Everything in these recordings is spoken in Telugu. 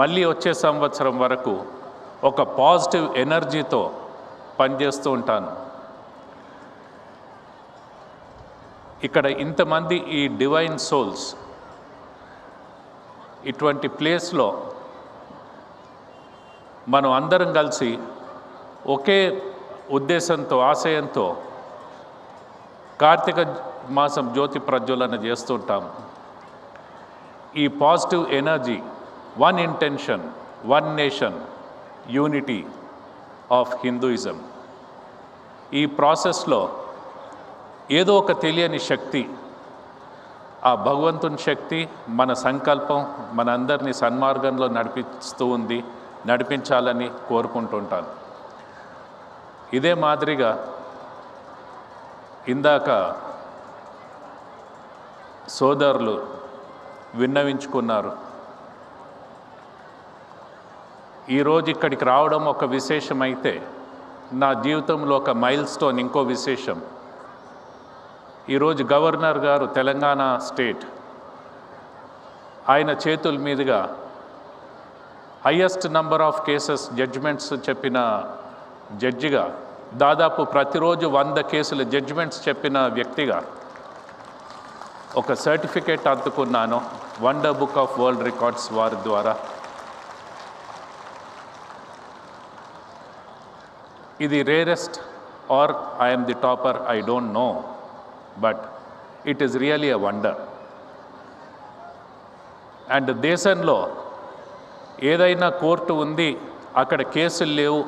మళ్ళీ వచ్చే సంవత్సరం వరకు ఒక పాజిటివ్ ఎనర్జీతో పనిచేస్తూ ఉంటాను. ఇక్కడ ఇంతమంది ఈ డివైన్ సోల్స్ ఇటువంటి ప్లేస్లో మనం అందరం కలిసి ఒకే ఉద్దేశంతో ఆశయంతో కార్తీక మాసం జ్యోతి ప్రజ్వలన చేస్తుంటాం ఈ positive energy one intention one nation unity of Hinduism ఈ ప్రాసెస్లో ఏదో ఒక తెలియని శక్తి ఆ భగవంతుని శక్తి మన సంకల్పం మనందరినీ సన్మార్గంలో నడిపిస్తూ ఉంది నడిపించాలని కోరుకుంటుంటాను ఇదే మాదిరిగా ఇందాక సోదరులు విన్నవించుకున్నారు. ఈరోజు ఇక్కడికి రావడం ఒక విశేషమైతే నా జీవితంలో ఒక మైల్ స్టోన్ ఇంకో విశేషం. ఈరోజు గవర్నర్ గారు తెలంగాణ స్టేట్ ఆయన చేతుల మీదుగా highest number of cases judgments చెప్పిన జడ్జిగా దాదాపు ప్రతిరోజు వంద కేసుల జడ్జిమెంట్స్ చెప్పిన వ్యక్తిగా ఒక సర్టిఫికేట్ అందుకున్నాను Wonder Book of World Records వారి ద్వారా. ఇది rarest or I'm the topper I don't know but it is really a wonder and దేశంలో ఏదైనా కోర్టు ఉంది అక్కడ కేసులు లేవు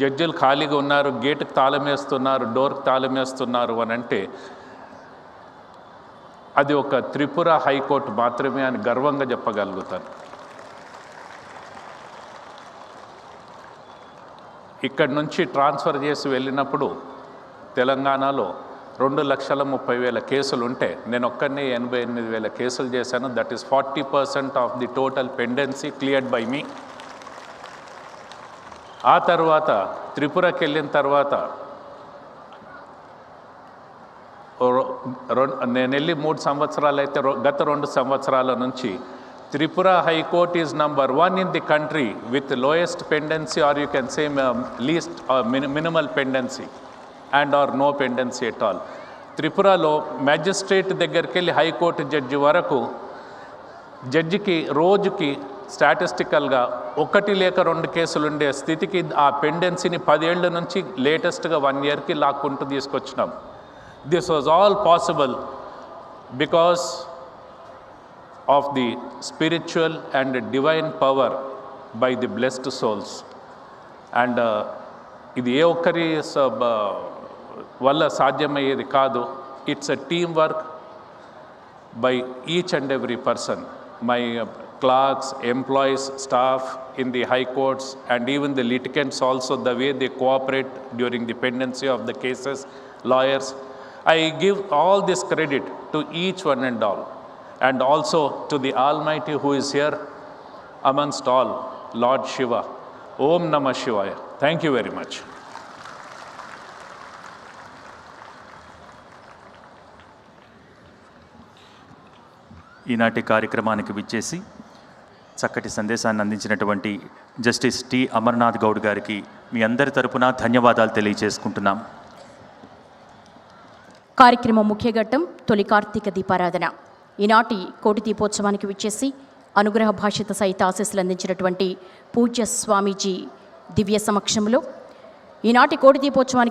జడ్జిలు ఖాళీగా ఉన్నారు గేటుకు తాళం వేస్తున్నారు డోర్కి తాళం వేస్తున్నారు అని అంటే అది ఒక త్రిపుర హైకోర్టు మాత్రమే అని గర్వంగా చెప్పగలుగుతాను. ఇక్కడి నుంచి ట్రాన్స్ఫర్ చేసి వెళ్ళినప్పుడు తెలంగాణలో రెండు లక్షల ముప్పై వేల కేసులు ఉంటే నేను ఒక్కరిని ఎనభై ఎనిమిది వేల కేసులు చేశాను. That is forty percent of the total pendency cleared by me ఆ తర్వాత త్రిపురకి వెళ్ళిన తర్వాత నేను వెళ్ళి మూడు సంవత్సరాలు అయితే గత రెండు సంవత్సరాల నుంచి Tripura high court is number one in the country with lowest pendency or you can say least minimal pendency and or no pendency at all త్రిపురలో మ్యాజిస్ట్రేట్ దగ్గరికి వెళ్ళి హైకోర్టు జడ్జి వరకు జడ్జికి రోజుకి స్టాటిస్టికల్గా ఒకటి లేక రెండు కేసులు ఉండే స్థితికి ఆ పెండెన్సీని పదేళ్ళ నుంచి లేటెస్ట్గా వన్ ఇయర్కి లాక్కుంటూ తీసుకొచ్చినాం. This was all possible because of the spiritual and divine power by the blessed souls and ఇది ఏ ఒక్కరి వల్ల సాధ్యమయ్యేది కాదు it's a team work by each and every person my clerks employees staff in the high and even the litigants also the way they cooperate during the pendency of the cases lawyers I give all this credit to each one and all and also to the Almighty who is here amongst all, Lord Shiva. Om Namah Shivaya. Thank you very much. ఈనాటి కార్యక్రమానికి విచ్చేసి చక్కటి సందేశాన్ని అందించినటువంటి జస్టిస్ టి అమర్నాథ్ గౌడ్ గారికి మీ అందరి తరపున ధన్యవాదాలు తెలియజేసుకుంటున్నాం కార్యక్రమం ముఖ్య ఘట్టం తొలి కార్తీక దీపారాధన ఈనాటి కోటి దీపోత్సవానికి విచ్చేసి అనుగ్రహ భాషిత సహిత ఆశీస్సులు అందించినటువంటి పూజ్య స్వామీజీ దివ్య సమక్షంలో ఈనాటి కోటి దీపోత్సవానికి